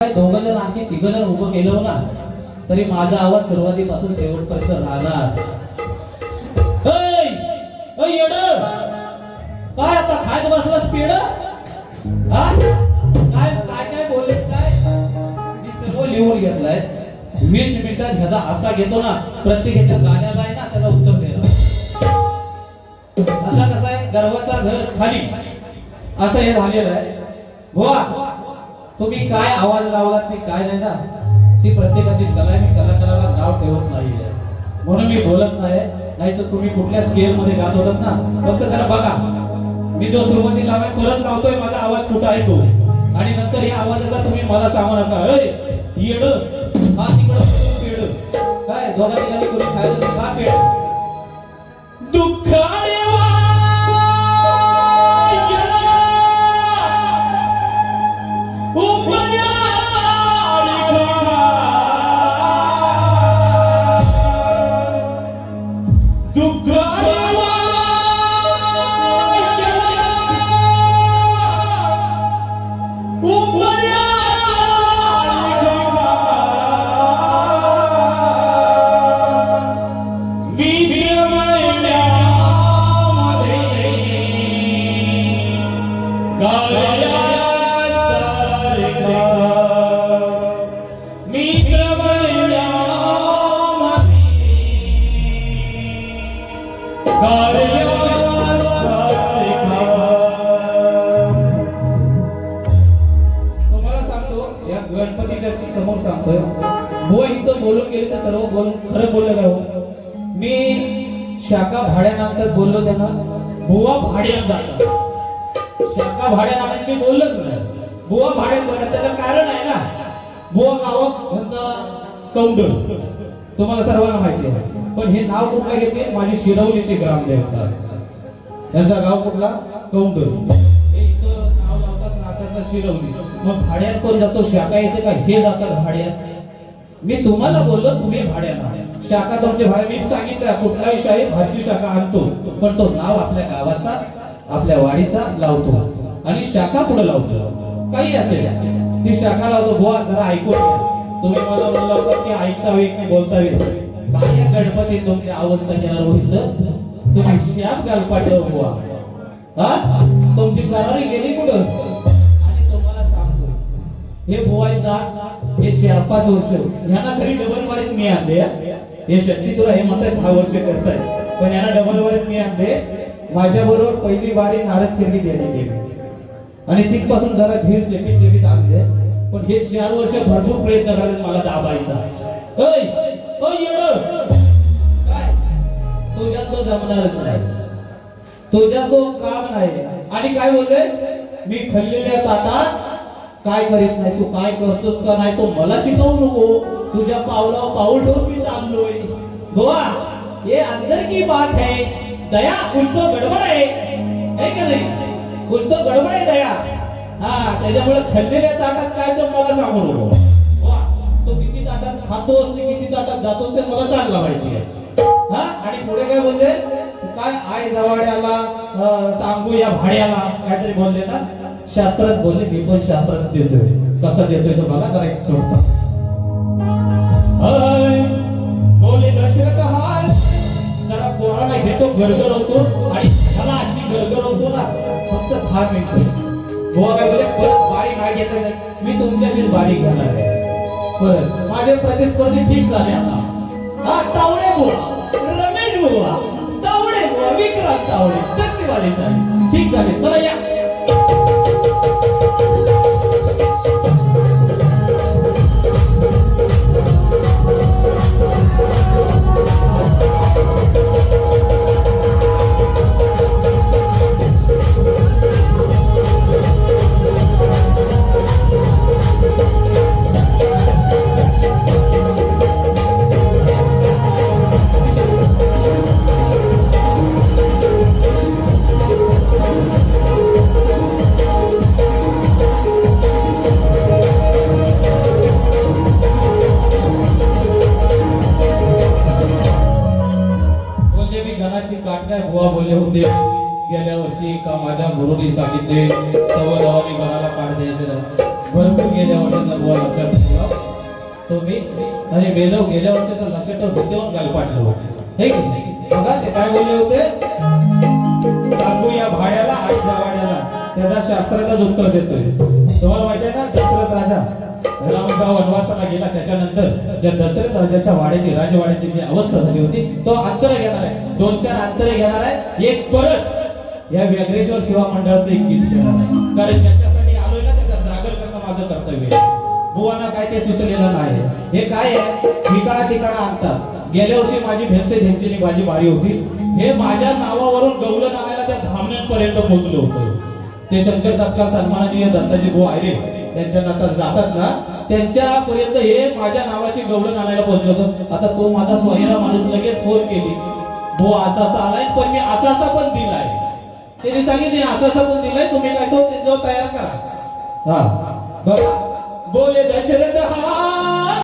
काय दोघं जण आणखी तिघ जण उभं केलं ना तरी माझा आवाज सुरुवातीपासून शेवटपर्यंत राहणार. काय आता खायत बसलास स्पीड हा? काय काय काय बोलले काय? मी सर्व लिहून घेतलाय. वीस मिनिटात ह्याचा असा घेतो ना प्रत्येकाच्या गाण्याला आहे ना त्याला उत्तर देणार असा कसा आहे? गर्वाचा घर खाली. असं हे झालेलं आहे. भोवा तुम्ही काय आवाज लावलात ते काय नाही ना? ती प्रत्येकाची कला आहे मी कलाकाराला नाव ठेवत नाही म्हणून मी बोलत नाही नाही तर तुम्ही कुठल्या स्केल मध्ये गात होतात ना? फक्त जरा बघा. मी जो सुरुवातीला लावाय परत लावतोय माझा आवाज कुठं आहे तो? आणि नंतर या आवाजाचा तुम्ही मला सांगू नका. "ऐ, येड. हा तिकडं पेड काय दोघा ठिकाणी कोणी खायचं? का पेड दुःख गणपतीच्या समोर सांगतोय. बुवा इथं बोलून गेले तर सर्व बोलून खरं बोललं का हो? मी शाखा भाड्यानंतर बोललो त्यांना. बुवा भाड्यात जातात. शाखा भाड्यानंतर मी बोललोच नाही. बुवा भाड्यात जातात. त्याचं कारण आहे ना. बुवा गावात त्यांचा कौंडल. तुम्हाला सर्वांना माहिती आहे. पण हे नाव कुठलं घेते? माझी शिरवलीचे ग्रामदेवता. त्यांचा गाव कुठला? कौंडल. हे इथं नाव लावतात नासाचा शिरवली. मग भाड्यात कोण जातो? शाखा येते का? हे जातात भाड्यात. मी तुम्हाला बोललो तुम्ही भाड्यात शाखा तुमचे भाडे मी सांगितलं कुठलाही शाही भाजी शाखा आणतो. पण तो नाव आपल्या गावाचा आपल्या वाडीचा लावतो. आणि शाखा पुढे लावतो. काही असेल. ती शाखा लावतो. बुवा जरा ऐकून तुम्ही मला बोलला होता की ऐकता की बोलतावे काय गणपती तुमची अवस्था केला रोहित तुम्ही श्याम पाठव बुवा. हा? तुमची करारी गेली कुठं? हे बुवा हे चार पाच वर्ष. यांना तरी डबल वारीत मी आणले हे. शक्तीचुरा हे म्हणताय दहा वर्ष करताय पण यांना डबल वारीत मी आणले माझ्या बरोबर पहिली वारी नारद किरगी त्यांनी केली आणि तिथपासून जरा धीर चेपीत चेपीत आणले. पण हे चार वर्ष भरपूर प्रयत्न करायला मला दाबायचा. काय? तुझ्या तो जमणारच नाही. तुझ्या तो काम नाही. आणि काय बोलले? मी खल्लेल्या ताटात काय करीत नाही तू काय करतोस का नाही तो मला शिकवू नको. तुझ्या पावला पाऊल ठेवून मी चाललोय. गोवा ये अंदर की बात है? दया कुछ तो गडबड आहे. है का नाही? कुछ तो गडबड आहे दया. हा त्याच्यामुळे खाल्लेल्या ताटात काय तर मला सांगू नको. तो किती ताटात खातोस आणि किती ताटात जातोस ते मला चांगला माहिती आहे. हा आणि पुढे काय बोलले? काय आय जवाड्याला सांगू या भाड्याला काहीतरी बोलले ना? शास्त्रात बोलले मी पण शास्त्रात देतोय. कसं देतोय तो बघा जरा एक चोटका बोले दशरथ हाय. जरा पोराला घेतो गरगर होतो. आणि त्याला अशी गरगर होतो ना फक्त दहा मिनिट. गोवा काय बोले परत बारी काय घेत नाही मी तुमच्याशी बारी घेणार आहे. परत माझे प्रतिस्पर्धी ठीक झाले आता. हा तावडे बोला रमेश बोला तावडे बोला विक्रांत तावडे शक्तिवादी साहेब. ठीक झाले. चला या. गेल्या वर्षी एका माझ्या गुरुनी सांगितले सवय मी गणाला पाठ द्यायचे भरपूर गेल्या वर्षाचा बुवा लक्षात ठेवा तो मी अरे मेलव गेल्या वर्षाचा लक्षात ठेवून देऊन गाल पाठलो हे बघा ते काय बोलले होते? सांगू या भाड्याला आई वाड्याला त्याचा शास्त्राचाच उत्तर देतोय. तुम्हाला माहिती आहे ना दशरथ राजा रामगाव वनवासाला गेला. त्याच्यानंतर ज्या दशरथ राजाच्या वाड्याची राजवाड्याची जी अवस्था झाली होती तो अंतर घेणार आहे. दोन चार अंतर घेणार आहे. एक परत या व्याघ्रेश्वर सेवा मंडळाचं एक गीत घेणार आहे. कारण त्यांच्यासाठी आलोय ना त्याचा जागर करणं माझं कर्तव्य आहे. बुवांना काय ते सुचलेलं नाही. हे काय आहे? ठिकाणा ठिकाणा आणतात. गेल्या वर्षी माझी भेरसे धेरचीनी माझी भारी होती. हे माझ्या नावावरून गौलं नावाला त्या धामण्यांपर्यंत पोहोचलो होतो. ते शंकर सत्कार सन्माननीय दत्ताजी भाऊ आयरे त्यांच्या नाटात जातात ना? त्यांच्या पर्यंत हे माझ्या नावाची गौरव आणायला पोहोचलं होतं. आता तो माझा स्वयंला माणूस लगेच फोन केली. भाऊ असा असा आलाय पण मी असा असा पण दिलाय. त्यांनी सांगितले असा असा पण दिलाय तुम्ही काय तो ते जो तयार करा. हा. बघा बोले दशरथ हा